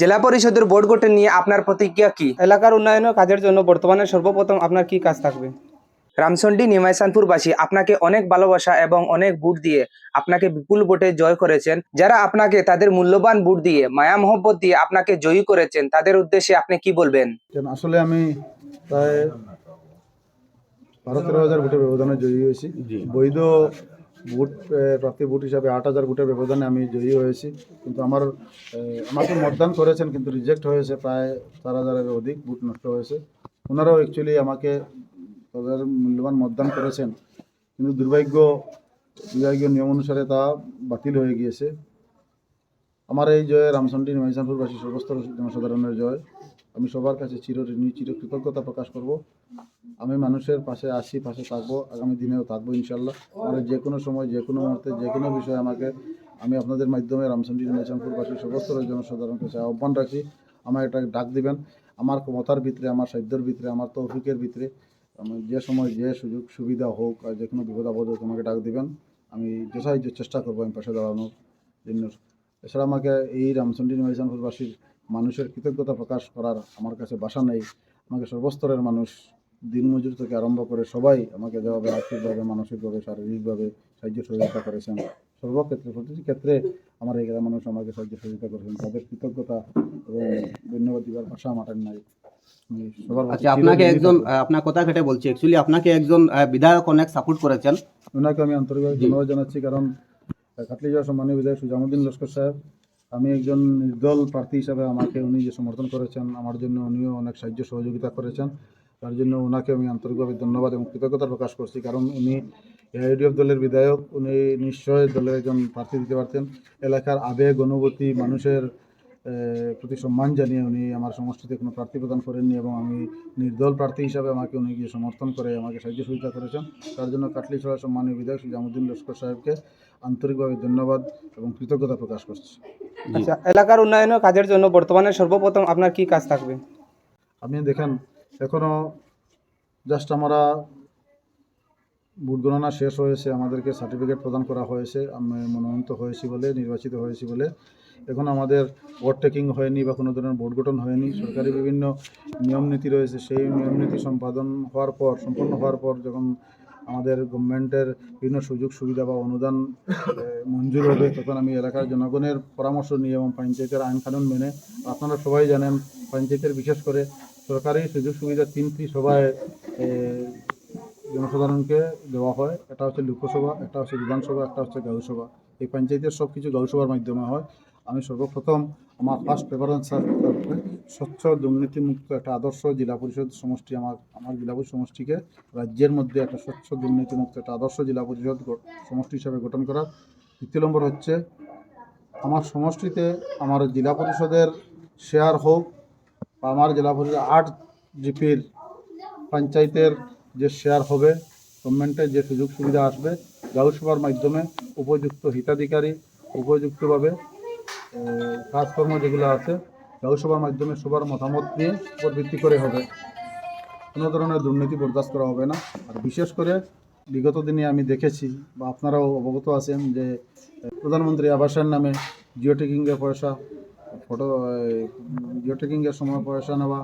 জেলা পরিষদের ভোট গঠন নিয়ে আপনার প্রতিক্রিয়া কি? এলাকার উন্নয়নের কাজের জন্য বর্তমানে সর্বপ্রথম আপনার কি কাজ থাকবে? রামসন্ডি নিমাইসানপুরবাসী আপনাকে অনেক ভালোবাসা এবং অনেক ভোট দিয়ে আপনাকে বিপুল ভোটে জয় করেছেন। যারা আপনাকে তাদের মূল্যবান বুট দিয়ে মায়া মহব্বত দিয়ে আপনাকে জয়ী করেছেন তাদের উদ্দেশ্যে আপনি কি বলবেন? আসলে আমি প্রায় বারো তেরো হাজার ভোটের ব্যবধানে জয়ী হয়েছি। বৈধ ভোট প্রার্থী ভোট হিসাবে আট হাজার ভোটের ব্যবধানে আমি জয়ী হয়েছি। কিন্তু আমার আমাকে মতদান করেছেন, কিন্তু রিজেক্ট হয়েছে প্রায় চার হাজারের অধিক ভোট নষ্ট হয়েছে। ওনারাও অ্যাকচুয়ালি আমাকে তাদের মূল্যবান মতদান করেছেন। কিন্তু দুর্ভাগ্য দুর্ভাগ্য নিয়ম অনুসারে তা বাতিল হয়ে গিয়েছে। আমার এই জয় রামচন্ডী নিমাইসানপুরবাসী সর্বস্তর জনসাধারণের জয়। আমি সবার কাছে চিরঋণী চির কৃতজ্ঞতা প্রকাশ করব। আমি মানুষের পাশে আসি, পাশে থাকব, আগামী দিনেও থাকব, ইনশাল্লাহ। আমার যে কোনো সময়, যে কোনো মুহূর্তে, যে কোনো বিষয়ে আমাকে, আমি আপনাদের মাধ্যমে রামচন্ডী নিমাইসানপুরবাসী সর্বস্তর জনসাধারণের কাছে আহ্বান রাখি আমার একটা ডাক দিবেন। আমার ক্ষমতার ভিতরে, আমার সাধ্যের ভিতরে, আমার তৌফিকের ভিতরে যে সময়, যে সুযোগ, সুবিধা হোক, আর যে কোনো বিপদ আপদ হোক, আমাকে ডাক দিবেন। আমি যথাযথ চেষ্টা করব, আমি পাশে দাঁড়ানোর জন্য। এছাড়া আমাকে এই রামচন্ডী নিমাইসানপুরবাসীর মানুষের কৃতজ্ঞতা প্রকাশ করার আমার কাছে বাসা নেই। আমাকে সর্বস্তরের মানুষ দিনমজুর থেকে আরম্ভ করে সবাই আমাকে যেভাবে আর্থিকভাবে মানসিকভাবে শারীরিকভাবে সাহায্য সহযোগিতা করেছেন সর্বক্ষেত্রে প্রতিটি ক্ষেত্রে আমার এই গ্রামের মানুষ আমাকে সাহায্য সহযোগিতা করেছেন। তাদের কৃতজ্ঞতা এবং ধন্যবাদ দিবার ভাষা আমার নাই। আচ্ছা আপনাকে একজন আপনার কথা কেটে বলছি। অ্যাকচুয়ালি আপনাকে একজন বিধায়ক অনেক সাপোর্ট করেছেন। ওনাকে আমি আন্তরিকভাবে ধন্যবাদ জানাচ্ছি কারণ কাটলি যাওয়া সম্মানীয় বিধায়ক সুজামুদ্দিন লস্কর সাহেব আমি একজন নির্দল প্রার্থী হিসাবে আমাকে উনি যে সমর্থন করেছেন, আমার জন্য উনিও অনেক সাহায্য সহযোগিতা করেছেন। তার জন্য ওনাকে আমি আন্তরিকভাবে ধন্যবাদ এবং কৃতজ্ঞতা প্রকাশ করছি। কারণ উনি এআইডিএফ দলের বিধায়ক, উনি নিশ্চয় দলের একজন প্রার্থী দিতে পারতেন। এলাকার আবেগ, অনুভূতি, মানুষের প্রতি সম্মান জানিয়ে উনি আমার সমষ্টিতে কোনো প্রার্থী প্রদান করেননি এবং আমি নির্দল প্রার্থী হিসাবে আমাকে উনি গিয়ে সমর্থন করে আমাকে সাহায্য সহযোগিতা করেছেন। তার জন্য কাটলিছড়া সম্মানীয় বিধায়ক সুজামুদ্দিন লস্কর সাহেবকে আন্তরিকভাবে ধন্যবাদ এবং কৃতজ্ঞতা প্রকাশ করছি। আচ্ছা এলাকার উন্নয়নের কাজের জন্য বর্তমানে সর্বপ্রথম আপনার কি কাজ থাকবে? আপনি দেখেন এখনও জাস্ট আমরা ভোট গণনা শেষ হয়েছে, আমাদেরকে সার্টিফিকেট প্রদান করা হয়েছে আমি মনোনীত হয়েছি বলে, নির্বাচিত হয়েছি বলে। এখন আমাদের ভোট টেকিং হয়নি বা কোনো ধরনের ভোট গঠন হয়নি। সরকারি বিভিন্ন নিয়ম নীতি রয়েছে, সেই নিয়ম নীতি সম্পাদন হওয়ার পর, সম্পন্ন হওয়ার পর যখন আমাদের গভর্নমেন্টের বিভিন্ন সুযোগ সুবিধা বা অনুদান মঞ্জুর হবে, তখন আমি এলাকার জনগণের পরামর্শ নিয়ে এবং পঞ্চায়েতের আইন কানুন মেনে, আপনারা সবাই জানেন, পঞ্চায়েতের বিশেষ করে সরকারি সুযোগ সুবিধা তিনটি সভায় জনসাধারণকে দেওয়া হয়। এটা হচ্ছে লোকসভা একটা হচ্ছে বিধানসভা একটা হচ্ছে গাঁওসভা এই পঞ্চায়েতের সব কিছু গাঁওসভার মাধ্যমে হয়। আমি সর্বপ্রথম আমার ফার্স্ট প্রেফারেন্স স্বচ্ছ দুর্নীতিমুক্ত একটা আদর্শ জেলা পরিষদ সমষ্টি আমার আমার জেলা পরিষদ সমষ্টিকে রাজ্যের মধ্যে একটা স্বচ্ছ দুর্নীতিমুক্ত একটা আদর্শ জেলা পরিষদ সমষ্টি হিসাবে গঠন করা দ্বিতীয় নম্বর হচ্ছে আমার সমষ্টিতে আমার জেলা পরিষদের শেয়ার হোক বা আমার জেলা পরিষদ আট জিপির পঞ্চায়েতের যে শেয়ার হবে গভর্নমেন্টের যে সুযোগ সুবিধা আসবে গাঁওসভার মাধ্যমে উপযুক্ত হিতাধিকারী উপযুক্তভাবে কাজকর্ম যেগুলো আছে গাঁওসভার মাধ্যমে সবার মতামত নিয়ে উপর ভিত্তি করে হবে। কোনো ধরনের দুর্নীতি বরদাস্ত করা হবে না। আর বিশেষ করে বিগত দিনে আমি দেখেছি বা আপনারাও অবগত আছেন যে, প্রধানমন্ত্রী আবাসের নামে জিও টেকিংয়ের পয়সা, ফটো জিও টেকিংয়ের সময় পয়সা নেওয়া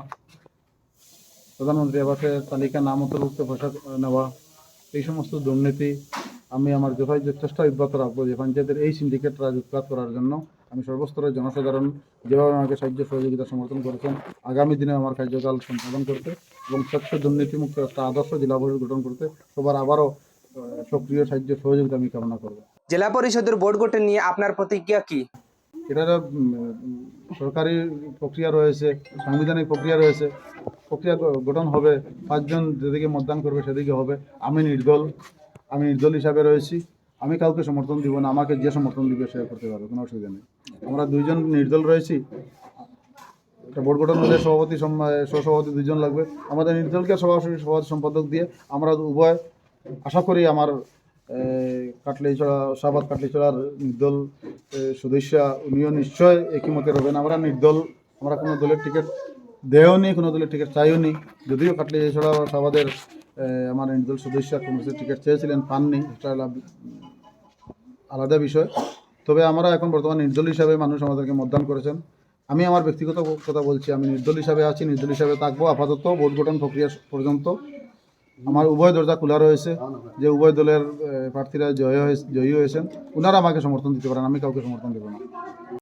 প্রধানমন্ত্রী আবাসের তালিকা নাম অন্তর্ভুক্ত পয়সা নেওয়া এই সমস্ত দুর্নীতি আমি আমার যথাযথ চেষ্টা অব্যাহত রাখব যে পঞ্চায়েতের এই সিন্ডিকেট রাজ করার জন্য। আমি সর্বস্তরের জনসাধারণ যেভাবে আমাকে সাহায্য সহযোগিতা সমর্থন করেছেন আগামী দিনে আমার কার্যকাল সম্পাদন করতে এবং স্বচ্ছ দুর্নীতিমুক্ত একটা আদর্শ জেলা পরিষদ গঠন করতে সবার আবারও সক্রিয় সাহায্য সহযোগিতা আমি কামনা করব। জেলা পরিষদের বোর্ড গঠন নিয়ে আপনার প্রতিক্রিয়া কি? উম, সরকারি প্রক্রিয়া রয়েছে সাংবিধানিক প্রক্রিয়া রয়েছে। প্রক্রিয়া গঠন হবে, পাঁচজন যেদিকে মতদান করবে সেদিকে হবে। আমি নির্দল আমি নির্দল হিসাবে রয়েছি। আমি কাউকে সমর্থন দিব না, আমাকে যে সমর্থন দিবে সে করতে পারবে, কোনো অসুবিধা নেই। আমরা দুইজন নির্দল রয়েছি। একটা বোর্ড গঠন হলে সভাপতি সহসভাপতি দুজন লাগবে। আমাদের নির্দলকে সভাপতি সভাপতি সম্পাদক দিয়ে আমরা উভয়, আশা করি আমার কাটলিছড়া শাহবাদ কাটলিছড়ার নির্দল সদস্য, উনিও নিশ্চয় একই মতে রবেন। আমরা নির্দল, আমরা কোনো দলের টিকিট দেও নি কোনো দলের টিকিট চাইও নি। যদিও কাটলিছড়া শাহবাদের এ, আমার নির্দল সদস্য কংগ্রেসের টিকিট চেয়েছিলেন পাননি। এটা আলাদা বিষয়। তবে আমরা এখন বর্তমান নির্দল হিসাবে মানুষ আমাদেরকে মতদান করেছেন। আমি আমার ব্যক্তিগত কথা বলছি আমি নির্দল হিসাবে আছি নির্দল হিসাবে থাকব আপাতত ভোট গঠন প্রক্রিয়া পর্যন্ত। আমার উভয় দরজা খোলা রয়েছে যে উভয় দলের প্রার্থীরা জয় হয়ে জয়ী হয়েছেন। ওনারা আমাকে সমর্থন দিতে পারেন আমি কাউকে সমর্থন দেবো না।